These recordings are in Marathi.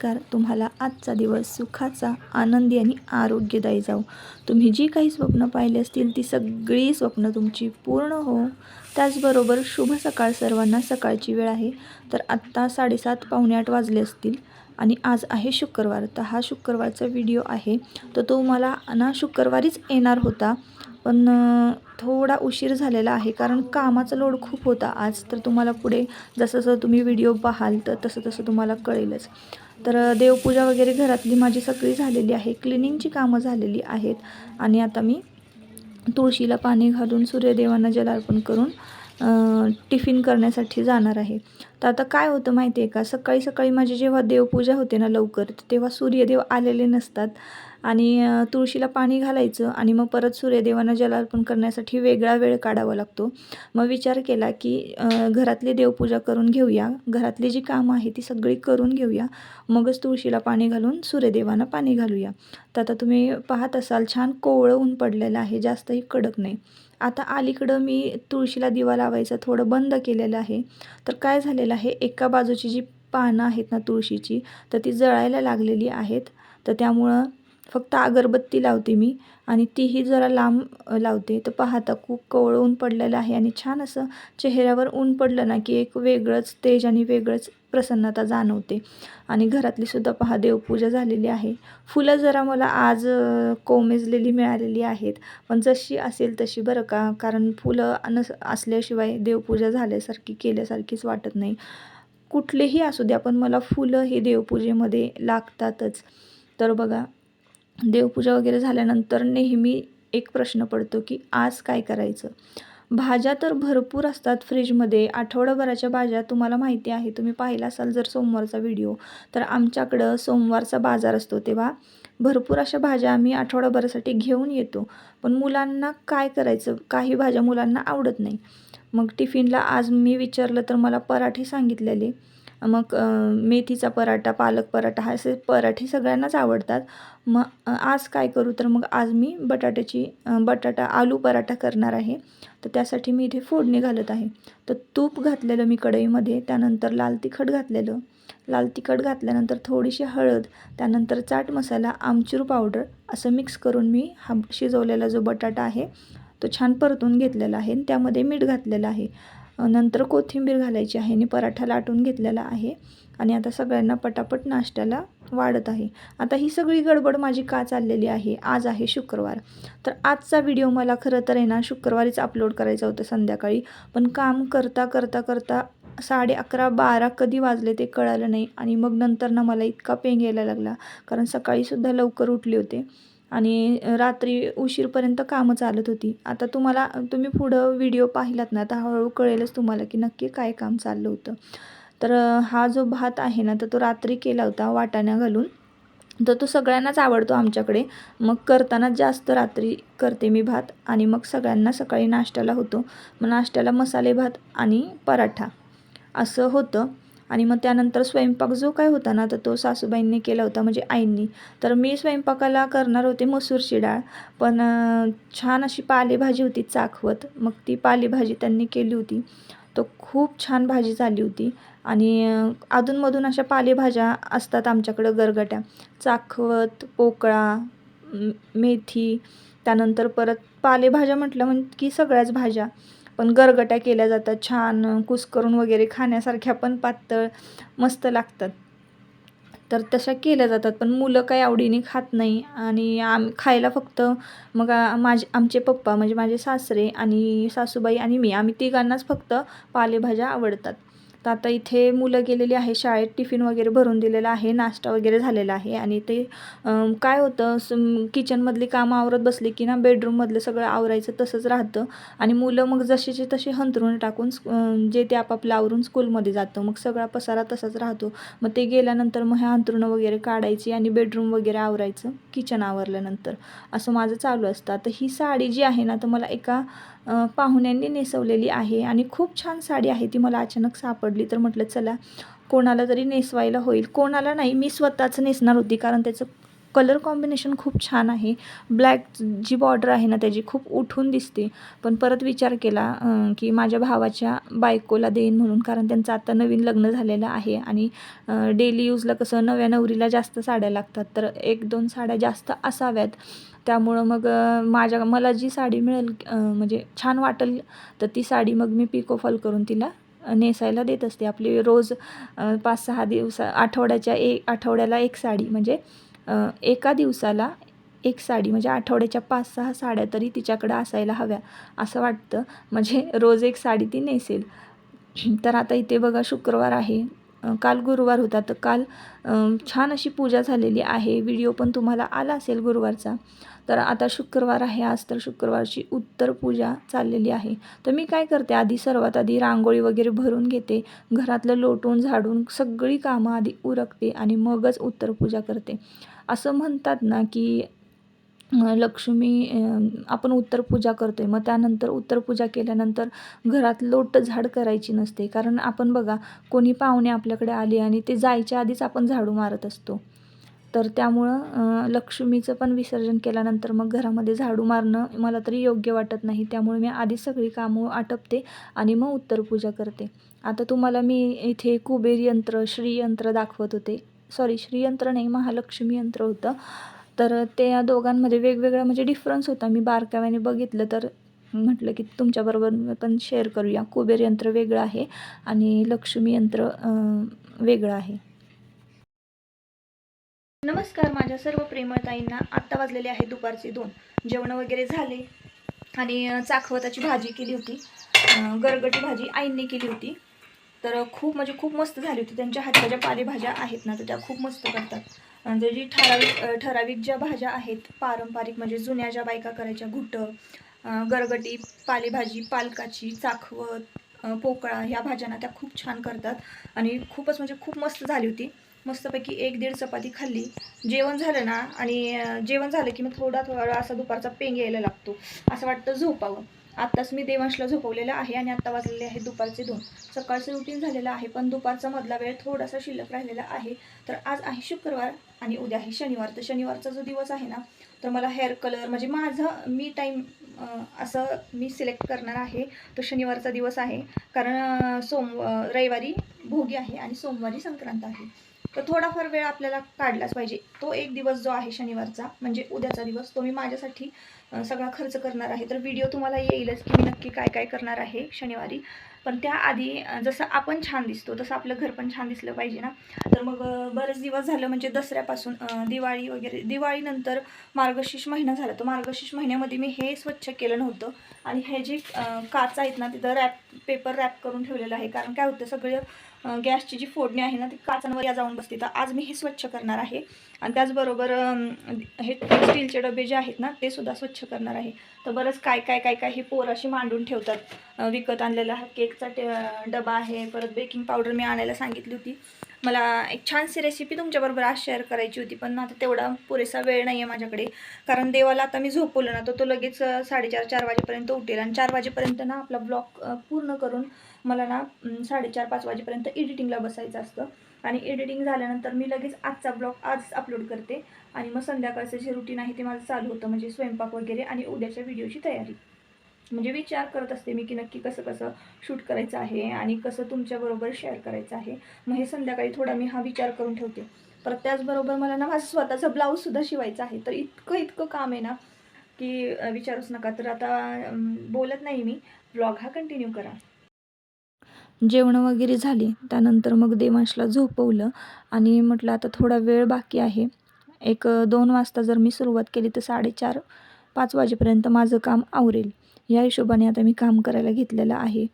नमस्कार. तुम्हाला आजचा दिवस सुखाचा आनंदी आणि आरोग्यदायी जाऊ तुम्ही जी काही स्वप्न पाहिली असतील ती सगळी स्वप्न तुमची पूर्ण हो. त्याचबरोबर शुभ सकाळ सर्वांना सकाळची वेळ आहे. तर आत्ता साडेसात पावणे आठ वाजले असतील आणि आज आहे शुक्रवार. तर हा शुक्रवारचा व्हिडिओ आहे. तर तो मला ना शुक्रवारीच येणार होता पण थोडा उशीर झालेला आहे कारण कामाचा लोड खूप होता आज. तर तुम्हाला पुढे जसं जसं तुम्ही व्हिडिओ पाहाल तर तसं तसं तुम्हाला कळेलच. तर देवपूजा वगैरे घरातली माझी सगळी झालेली आहे. क्लिनिंगची कामं झालेली आहेत. आणि आता मी तुळशीला पाणी घालून सूर्यदेवांना जलार्पण करून टिफिन करण्यासाठी जाणार आहे. तर आता काय होतं माहिती आहे का? सकाळी सकाळी माझी जेव्हा देवपूजा होते ना लवकर तेव्हा सूर्यदेव आलेले नसतात. आणि तुळशीला पाणी घालायचं आणि मग परत सूर्यदेवांना जलार्पण करण्यासाठी वेगळा वेळ काढावा लागतो. मग विचार केला की घरातली देवपूजा करून घेऊया. घरातली जी कामं आहे ती सगळी करून घेऊया. मगच तुळशीला पाणी घालून सूर्यदेवांना पाणी घालूया. तर आता तुम्ही पाहत असाल छान कोवळं ऊन पडलेलं आहे. जास्तही कडक नाही. आता अलीकडं मी तुळशीला दिवा लावायचं थोडं बंद केलेलं आहे. तर काय झालेलं आहे? एका बाजूची जी पानं आहेत ना तुळशीची तर ती जळायला लागलेली आहेत. तर त्यामुळं फक्त अगरबत्ती लावते मी आणि तीही जरा लांब लावते. तर पाहता खूप कवळं ऊन पडलेलं आहे आणि छान असं चेहऱ्यावर ऊन पडलं ना की एक वेगळंच तेज आणि वेगळंच प्रसन्नता जाणवते. आणि घरातली सुद्धा पहा देवपूजा झालेली आहे. फुलं जरा मला आज कोमेजलेली मिळालेली आहेत. पण जशी असेल तशी बरं का कारण फुलं नस असल्याशिवाय देवपूजा झाल्यासारखी केल्यासारखीच वाटत नाही. कुठलेही असू द्या पण मला फुलं हे देवपूजेमध्ये लागतातच. तर बघा देवपूजा वगैरे झाल्यानंतर नेहमी एक प्रश्न पडतो की आज काय करायचं? भाज्या तर भरपूर असतात फ्रीजमध्ये. आठवडाभराच्या भाज्या तुम्हाला माहिती आहे. तुम्ही पाहिला असाल जर सोमवारचा व्हिडिओ तर आमच्याकडं सोमवारचा बाजार असतो. तेव्हा भरपूर अशा भाज्या आम्ही आठवडाभरासाठी घेऊन येतो. पण मुलांना काय करायचं? काही भाज्या मुलांना आवडत नाही. मग टिफिनला आज मी विचारलं तर मला पराठे सांगितलेले. मग मेथीचा पराठा पालक पराठा हा असे पराठे सगळ्यांनाच आवडतात. मग आज काय करू? तर मग आज मी बटाट्याची बटाटा आलू पराठा करणार आहे. तर त्यासाठी मी इथे फोडणी घालत आहे. तर तूप घातलेलं मी कढईमध्ये त्यानंतर लाल तिखट घातलेलं. लाल तिखट घातल्यानंतर थोडीशी हळद त्यानंतर चाट मसाला आमचूर पावडर असं मिक्स करून मी हा शिजवलेला जो बटाटा आहे तो छान परतून घेतलेला आहे. आणि त्यामध्ये मीठ घातलेलं आहे. नंतर कोथिंबीर घालायची आहे. आणि पराठा लाटून घेतलेला आहे आणि आता सगळ्यांना पटापट नाश्त्याला वाढत आहे. आता ही सगळी गडबड माझी का चाललेली आहे? आज आहे शुक्रवार. तर आजचा व्हिडिओ मला खरं तर आहे ना शुक्रवारीच अपलोड करायचा होता संध्याकाळी. पण काम करता करता करता साडे अकरा बारा कधी वाजले ते कळालं नाही आणि मग नंतर ना मला इतका पेंग यायला लागला. कारण सकाळीसुद्धा लवकर उठले होते. आणि रात्री उशीरपर्यंत कामं चालत होती. आता तुम्हाला तुम्ही पुढं व्हिडिओ पाहिलात ना तर हळूहळू कळेलच तुम्हाला की नक्की काय काम चाललं होतं. तर हा जो भात आहे ना तर तो रात्री केला होता वाटाण्या घालून. तर तो सगळ्यांनाच आवडतो आमच्याकडे. मग करताना जास्त रात्री करते मी भात आणि मग सगळ्यांना सकाळी नाश्त्याला होतो. मग नाश्त्याला मसाले भात आणि पराठा. असं होतं. आणि मग त्यानंतर स्वयंपाक जो काय होता ना तर तो सासूबाईंनी केला होता म्हणजे आईंनी. तर मी स्वयंपाकाला करणार होते मसूरची डाळ पण छान अशी पालेभाजी होती चाखवत. मग ती पालेभाजी त्यांनी केली होती. तो खूप छान भाजी झाली होती. आणि अधूनमधून अशा पालेभाज्या असतात आमच्याकडं गरगट्या. चाखवत पोकळा मेथी त्यानंतर परत पालेभाज्या म्हटलं म्हण की सगळ्याच भाज्या. पण गरगट्या केल्या जातात. छान कुस्करून वगैरे खाण्यासारख्या पण पातळ मस्त लागतात. तर तशा केल्या जातात. पण मुलं काही आवडीने खात नाही आणि आम खायला फक्त मग माझे आमचे पप्पा म्हणजे माझे सासरे आणि सासूबाई आणि मी आम्ही तिघांनाच फक्त पालेभाज्या आवडतात. तर आता इथे मुलं गेलेली आहे शाळेत टिफिन वगैरे भरून दिलेला आहे नाश्ता वगैरे झालेला आहे आणि ते काय होतं किचनमधली कामं आवरत बसली की ना बेडरूममधलं सगळं आवरायचं तसंच राहतं आणि मुलं मग जशीचे तसे हंतरून टाकून स्क- जे ते आपापलं आवरून स्कूलमध्ये जातं मग सगळा पसारा तसाच राहतो. मग ते गेल्यानंतर मग हे अंतरुणं वगैरे काढायची आणि बेडरूम वगैरे आवरायचं किचन आवरल्यानंतर. असं माझं चालू असतं. आता ही साडी जी आहे ना तर मला एका पाहुण्यांनी नेसवलेली आहे आणि खूप छान साडी आहे ती मला अचानक सापडली. तर म्हटलं चला कोणाला तरी नेसवायला होईल. कोणाला नाही मी स्वतःच नेसणार होती कारण त्याचं कलर कॉम्बिनेशन खूप छान आहे. ब्लॅक जी बॉर्डर आहे ना त्याची खूप उठून दिसते. पण परत विचार केला की माझ्या भावाच्या बायकोला देईन म्हणून कारण त्यांचं आता नवीन लग्न झालेलं आहे आणि डेली यूजला कसं नव्या नवरीला जास्त साड्या लागतात. तर एक दोन साड्या जास्त असाव्यात. त्यामुळं मग माझ्या मला जी साडी मिळेल म्हणजे छान वाटेल तर ती साडी मग मी पिको फॉल करून तिला नेसायला देत असते. आपली रोज पाच सहा दिवस आठवड्याच्या एक आठवड्याला एक साडी म्हणजे एका दिवसाला एक साडी म्हणजे आठवड्याच्या पाच सहा साड्या तरी तिच्याकडं असायला हव्या असं वाटतं. म्हणजे रोज एक साडी ती नेसेल. तर आता इथे बघा शुक्रवार आहे. काल गुरुवार होता तर काल छान अशी पूजा झालेली आहे. व्हिडिओ पण तुम्हाला आला असेल गुरुवारचा. तर आता शुक्रवार आहे आज तर शुक्रवारची उत्तर पूजा चाललेली आहे. तर मी काय करते आधी सर्वात आधी रांगोळी वगैरे भरून घेते घरातलं लोटून झाडून सगळी कामं आधी उरकते आणि मगच उत्तर पूजा करते. असं म्हणतात ना की लक्ष्मी आपण उत्तर पूजा आहे मग त्यानंतर उत्तर पूजा केल्यानंतर घरात लोट झाड करायची नसते. कारण आपण बघा कोणी पाहुणे आपल्याकडे आले आणि ते जायच्या आधीच आपण झाडू मारत असतो. तर त्यामुळं लक्ष्मीचं पण विसर्जन केल्यानंतर मग घरामध्ये झाडू मारणं मला तरी योग्य वाटत नाही. त्यामुळे मी आधी सगळी कामं आटपते आणि मग उत्तर पूजा करते. आता तुम्हाला मी इथे कुबेर यंत्र श्रीयंत्र दाखवत होते. सॉरी श्रीयंत्र नाही महालक्ष्मी यंत्र होतं. तर ते या दोघांमध्ये वेगवेगळा म्हणजे डिफरन्स होता. मी बारकाव्याने बघितलं तर म्हटलं की तुमच्याबरोबर पण शेअर करूया. कुबेर यंत्र वेगळं आहे आणि लक्ष्मी यंत्र वेगळं आहे. नमस्कार माझ्या सर्व प्रेमळताईंना आत्ता वाजलेले आहे दुपारचे दोन. जेवण वगैरे झाले आणि चाखवताची भाजी केली होती. गरगटी भाजी आईंनी केली होती. तर खूप म्हणजे खूप मस्त झाली होती. त्यांच्या हातच्या ज्या पालेभाज्या आहेत ना तर त्या खूप मस्त करतात. म्हणजे जी ठराविक ठराविक ज्या भाज्या आहेत पारंपरिक म्हणजे जुन्या ज्या बायका करायच्या घुटं गरगटी पालेभाजी पालकाची चाखवत पोकळा ह्या भाज्यांना त्या खूप छान करतात. आणि खूपच म्हणजे खूप मस्त झाली होती. मस्तपैकी एक दीड चपाती खाल्ली. जेवण झालं ना आणि जेवण झालं की मग थोडा थोडा असा दुपारचा पेंग यायला लागतो. असं वाटतं झोपावं. आत्ताच मी देवांशला झोपवलेलं आहे आणि आत्ता वाजलेले आहे दुपारचे दोन. सकाळचं रुटीन झालेलं आहे पण दुपारचा मधला वेळ थोडासा शिल्लक राहिलेला आहे. तर आज आहे शुक्रवार आणि उद्या आहे शनिवार. तर शनिवारचा जो दिवस आहे ना तर मला हेअर कलर म्हणजे माझं मी टाईम असं मी सिलेक्ट करणार आहे. तो शनिवारचा दिवस आहे. कारण सोम रविवारी भोगी आहे आणि सोमवारी संक्रांत आहे. तर थोडाफार वेळ आपल्याला काढलाच पाहिजे. तो एक दिवस जो आहे शनिवारचा म्हणजे उद्याचा दिवस तो मी माझ्यासाठी सगळा खर्च करणार आहे. तर व्हिडिओ तुम्हाला येईलच की मी नक्की काय काय करणार आहे शनिवारी. पण त्याआधी जसं आपण छान दिसतो तसं आपलं घर पण छान दिसलं पाहिजे ना. तर मग बरेच दिवस झालं म्हणजे दसऱ्यापासून दिवाळी वगैरे दिवाळीनंतर मार्गशीर्ष महिना झाला. तर मार्गशीर्ष महिन्यामध्ये मी हे स्वच्छ केलं नव्हतं. आणि हे जे काच आहेत ना तिथं रॅप पेपर रॅप करून ठेवलेलं आहे. कारण काय होतं सगळं गॅसची जी फोडणी आहे ना ती काचांवर या जाऊन बसते. तर आज मी हे स्वच्छ करणार आहे. आणि त्याचबरोबर हे स्टीलचे डबे जे आहेत ना ते सुद्धा स्वच्छ करणार आहे. तर बरंच काय काय काय काय हे पोर अशी मांडून ठेवतात. विकत आणलेला हा केकचा टे डबा आहे. परत बेकिंग पावडर मी आणायला सांगितली होती. मला एक छानशी रेसिपी तुमच्याबरोबर आज शेअर करायची होती पण आता तेवढा पुरेसा वेळ नाही आहे माझ्याकडे. कारण देवाला आता मी झोपवलं ना तर तो लगेच साडेचार चार वाजेपर्यंत उठेल. आणि चार वाजेपर्यंत ना आपला ब्लॉग पूर्ण करून मला ना साडेचार पाच वाजेपर्यंत एडिटिंगला बसायचं असतं. आणि एडिटिंग झाल्यानंतर मी लगेच आजचा ब्लॉग आज अपलोड करते. आणि मग संध्याकाळचं जे रुटीन आहे ते माझं चालू होतं म्हणजे स्वयंपाक वगैरे आणि उद्याच्या व्हिडिओची तयारी. म्हणजे विचार करत असते मी की नक्की कसं कसं शूट करायचं आहे आणि कसं तुमच्याबरोबर शेअर करायचं आहे. मग हे संध्याकाळी थोडा मी हा विचार करून ठेवते. परत त्याचबरोबर मला ना माझं स्वतःचं ब्लाऊजसुद्धा शिवायचा आहे. तर इतकं इतकं काम आहे ना की विचारूच नका. तर आता बोलत नाही मी. ब्लॉग हा कंटिन्यू करा. जेवण वगैरे झाली. त्यानंतर मग देवांशला झोपवलं आणि म्हटलं आता थोडा वेळ बाकी आहे. एक दोन वाजता जर मी सुरुवात केली तर साडेचार पाच वाजेपर्यंत माझं काम आवरेल. या हिशोबाने आता मी काम करायला घेतलेलं आहे.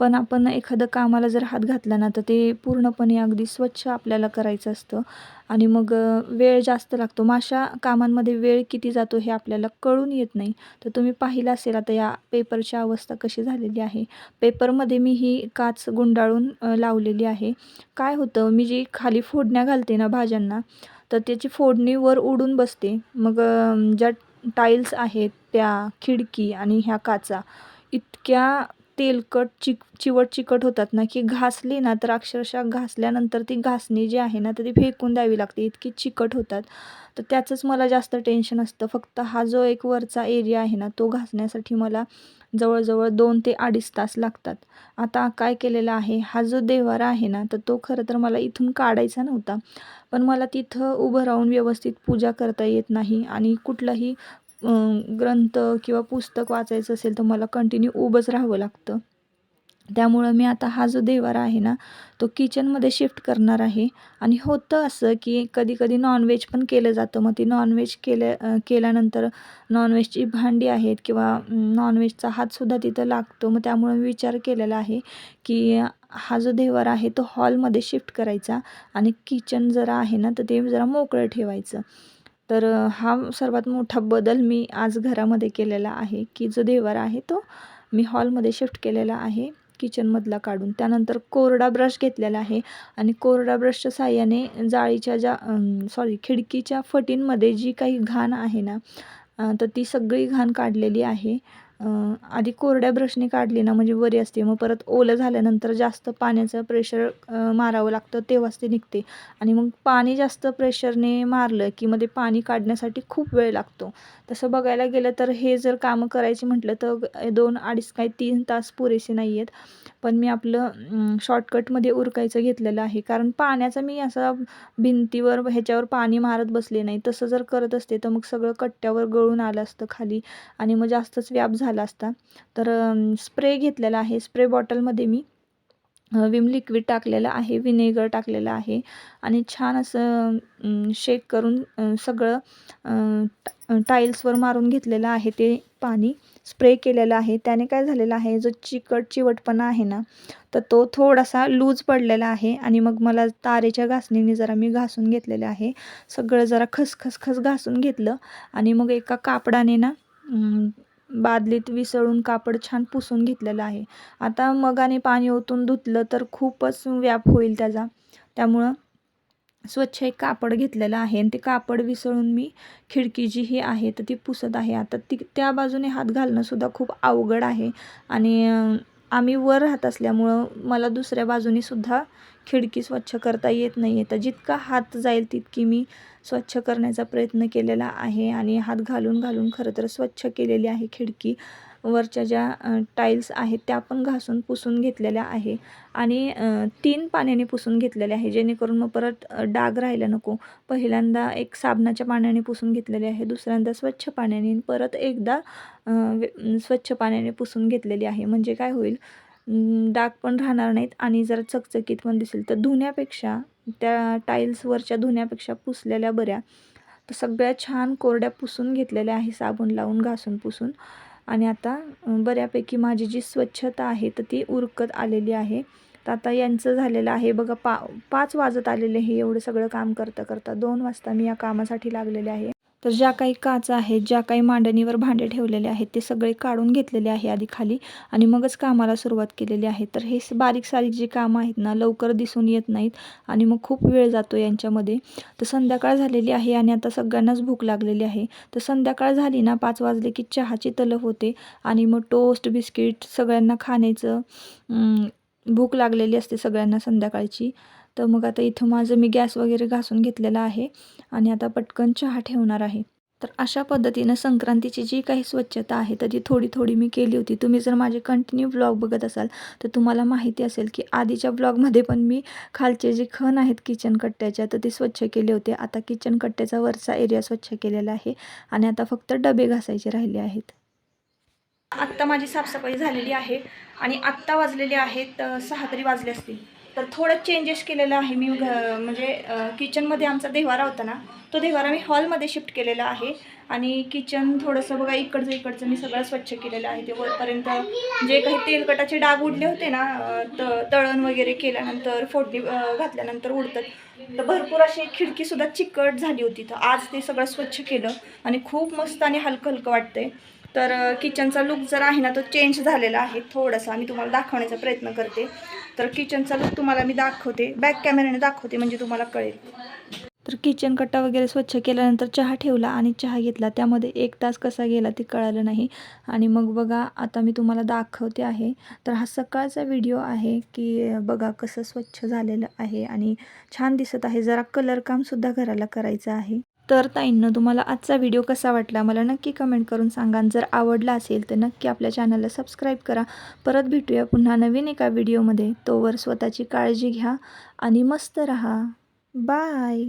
पण आपण एखादं कामाला जर हात घातला ना तर ते पूर्णपणे अगदी स्वच्छ आपल्याला करायचं असतं. आणि मग वेळ जास्त लागतो. मग अशा कामांमध्ये वेळ किती जातो हे आपल्याला कळून येत नाही. तर तुम्ही पाहिलं असेल आता या पेपरची अवस्था कशी झालेली आहे. पेपरमध्ये मी ही काच गुंडाळून लावलेली आहे. काय होतं मी जी खाली फोडण्या घालते ना भाज्यांना तर त्याची फोडणी वर उडून बसते. मग ज्या टाईल्स आहेत त्या खिडकी आणि ह्या काचा इतक्या तेलकट चिक चिवट चिकट होतात ना की घासली ना तर अक्षरशः घासल्यानंतर ती घासणी जी आहे ना तर ती फेकून द्यावी लागते. इतकी चिकट होतात. तर त्याचंच मला जास्त टेन्शन असतं. फक्त हा जो एक वरचा एरिया आहे ना तो घासण्यासाठी मला जवळजवळ दोन ते अडीच तास लागतात. आता काय केलेलं आहे? हा जो देवारा आहे ना तर तो खरं तर मला इथून काढायचा नव्हता. पण मला तिथं उभं राहून व्यवस्थित पूजा करता येत नाही आणि कुठलाही ग्रंथ किंवा पुस्तक वाचायचं असेल तर मला कंटिन्यू उभंच राहावं लागतं. त्यामुळं मी आता हा जो देवारा आहे ना तो किचनमध्ये शिफ्ट करणार आहे. आणि होतं असं की कधी कधी नॉनव्हेज पण केलं जातं. मग ती नॉनव्हेज केल्या केल्यानंतर नॉनव्हेजची भांडी आहेत किंवा नॉनव्हेजचा हातसुद्धा तिथं लागतो. मग त्यामुळं मी विचार केलेला आहे की हा जो देवारा आहे तो हॉलमध्ये शिफ्ट करायचा आणि किचन जरा आहे ना तर ते जरा मोकळं ठेवायचं. तर हा सर्वात मोठा बदल मी आज घरामध्ये केलेला आहे की जो देवारा आहे तो मी हॉलमध्ये शिफ्ट केलेला आहे किचनमधला काढून. त्यानंतर कोरडा ब्रश घेतलेला आहे आणि कोरडा ब्रशच्या साह्याने जाळीच्या ज्या सॉरी खिडकीच्या फटींमध्ये जी काही घाण आहे ना तर ती सगळी घाण काढलेली आहे. आधी कोरड्या ब्रशने काढली ना म्हणजे वरी असते. मग परत ओलं झाल्यानंतर जास्त पाण्याचं प्रेशर मारावं लागतं तेव्हाच ते निघते. आणि मग पाणी जास्त प्रेशरने मारलं की मध्ये पाणी काढण्यासाठी खूप वेळ लागतो. तसं बघायला गेलं तर हे जर कामं करायची म्हटलं तर दोन अडीच काही तीन तास पुरेसे नाही आहेत पण मी आपलं शॉर्टकटमध्ये उरकायचं घेतलेलं आहे. कारण पाण्याचा मी असा भिंतीवर ह्याच्यावर पाणी मारत बसले नाही. तसं जर करत असते तर मग सगळं कट्ट्यावर गळून आलं असतं खाली आणि मग जास्तच व्याप झाला असता. तर स्प्रे घेतलेला आहे. स्प्रे बॉटलमध्ये मी विम लिक्विड टाकलेलं आहे. विनेगर टाकलेलं आहे. आणि छान असं शेक करून सगळं टाईल्सवर मारून घेतलेलं आहे ते पाणी. स्प्रे केलेला आहे. त्याने काय झालेलं आहे जो चिकट चिवटपणा आहे ना तर तो थोडासा लूज पडलेला आहे आणि मग मला तारेच्या घासणीने जरा मी घासून घेतलेलं आहे. सगळं जरा खसखसखस घासून घेतलं आणि मग एका कापडाने ना बादलीत विसळून कापड छान पुसून घेतलेलं आहे. आता मगाने पाणी ओतून धुतलं तर खूपच व्याप होईल त्याचा. त्यामुळं स्वच्छ एक कापड घेतलेलं आहे आणि ते कापड विसळून मी खिडकी जी ही आहे तर ती पुसत आहे. आता ती त्या बाजूने हात घालणंसुद्धा खूप अवघड आहे आणि आम्ही वर राहत असल्यामुळं मला दुसऱ्या बाजूनेसुद्धा खिडकी स्वच्छ करता येत नाही आहे तर जितका हात जाईल तितकी मी स्वच्छ करण्याचा प्रयत्न केलेला आहे आणि हात घालून घालून खरं तर स्वच्छ केलेली आहे खिडकी. वरच्या ज्या टाईल्स आहेत त्या पण घासून पुसून घेतलेल्या आहे. आणि तीन पाण्याने पुसून घेतलेले आहे. जेणेकरून मग परत डाग राहायला नको. पहिल्यांदा एक साबणाच्या पाण्याने पुसून घेतलेले आहे. दुसऱ्यांदा स्वच्छ पाण्याने परत एकदा स्वच्छ पाण्याने पुसून घेतलेली आहे. म्हणजे काय होईल? डाग पण राहणार नाहीत आणि जरा चकचकीत पण दिसेल तर धुण्यापेक्षा त्या टाईल्सवरच्या धुण्यापेक्षा पुसलेल्या बऱ्या. तर सगळ्या छान कोरड्या पुसून घेतलेल्या आहे. साबण लावून घासून पुसून. आणि आता बऱ्यापैकी माझी जी स्वच्छता आहे तर ती उरकत आलेली आहे. तर आता यांचं झालेलं आहे बघा पा पाच वाजत आलेले हे एवढं सगळं काम करता करता दोन वाजता मी या कामासाठी लागलेले आहे. तर ज्या काही काचा आहेत ज्या काही मांडणीवर भांडे ठेवलेले आहेत ते सगळे काढून घेतलेले आहे आधी खाली आणि मगच कामाला सुरुवात केलेली आहे. तर हे बारीक सारीक जी कामं आहेत ना लवकर दिसून येत नाहीत आणि मग खूप वेळ जातो यांच्यामध्ये. तर संध्याकाळ झालेली आहे आणि आता सगळ्यांनाच भूक लागलेली आहे. तर संध्याकाळ झाली ना पाच वाजले की चहाची तलफ होते आणि मग टोस्ट बिस्किट सगळ्यांना खाण्याचं भूक लागलेली असते सगळ्यांना संध्याकाळची. तर मग आता इथं माझं मी गॅस वगैरे घासून घेतलेला आहे आणि आता पटकन चहा ठेवणार आहे. तर अशा पद्धतीनं संक्रांतीची जी काही स्वच्छता आहे तर ती थोडी थोडी मी केली होती. तुम्ही जर माझे कंटिन्यू ब्लॉग बघत असाल तर तुम्हाला माहिती असेल की आधीच्या ब्लॉगमध्ये पण मी खालचे जे खण आहेत किचन कट्ट्याच्या तर ते स्वच्छ केले होते. आता किचन कट्ट्याचा वरचा एरिया स्वच्छ केलेला आहे आणि आता फक्त डबे घासायचे राहिले आहेत. आत्ता माझी साफसफाई झालेली आहे आणि आत्ता वाजलेली आहेत सहा तरी वाजले असतील. तर थोडं चेंजेस केलेलं आहे. मी घ म्हणजे किचनमध्ये आमचा देवारा होता ना तो देवारा मी हॉलमध्ये शिफ्ट केलेला आहे. आणि किचन थोडंसं बघा इकडचं इकडचं मी सगळं स्वच्छ केलेलं आहे. ते वरपर्यंत जे काही तेलकटाचे डाग उडले होते ना त तळण वगैरे केल्यानंतर फोडणी घातल्यानंतर उडतात. तर भरपूर अशी खिडकीसुद्धा चिकट झाली होती. तर आज ते सगळं स्वच्छ केलं आणि खूप मस्त आणि हलकं हलकं वाटतंय. तर किचनचा लुक जर आहे ना तो चेंज झालेला आहे थोडासा. मी तुम्हाला दाखवण्याचा प्रयत्न करते. तर किचनचा लुक तुम्हाला मी दाखवते. बॅक कॅमेऱ्याने दाखवते म्हणजे तुम्हाला कळेल. तर किचन कट्टा वगैरे स्वच्छ केल्यानंतर चहा ठेवला आणि चहा घेतला. त्यामध्ये एक तास कसा गेला ते कळालं नाही. आणि मग बघा आता मी तुम्हाला दाखवते आहे. तर हा सकाळचा व्हिडिओ आहे की बघा कसं स्वच्छ झालेलं आहे आणि छान दिसत आहे. जरा कलर कामसुद्धा घराला करायचं आहे. तर ताईंनं तुम्हाला आजचा व्हिडिओ कसा वाटला? मला नक्की कमेंट करून सांगा. जर आवडला असेल तर नक्की आपल्या चॅनलला सबस्क्राईब करा. परत भेटूया पुन्हा नवीन एका व्हिडिओमध्ये तोवर स्वतःची काळजी घ्या आणि मस्त रहा. बाय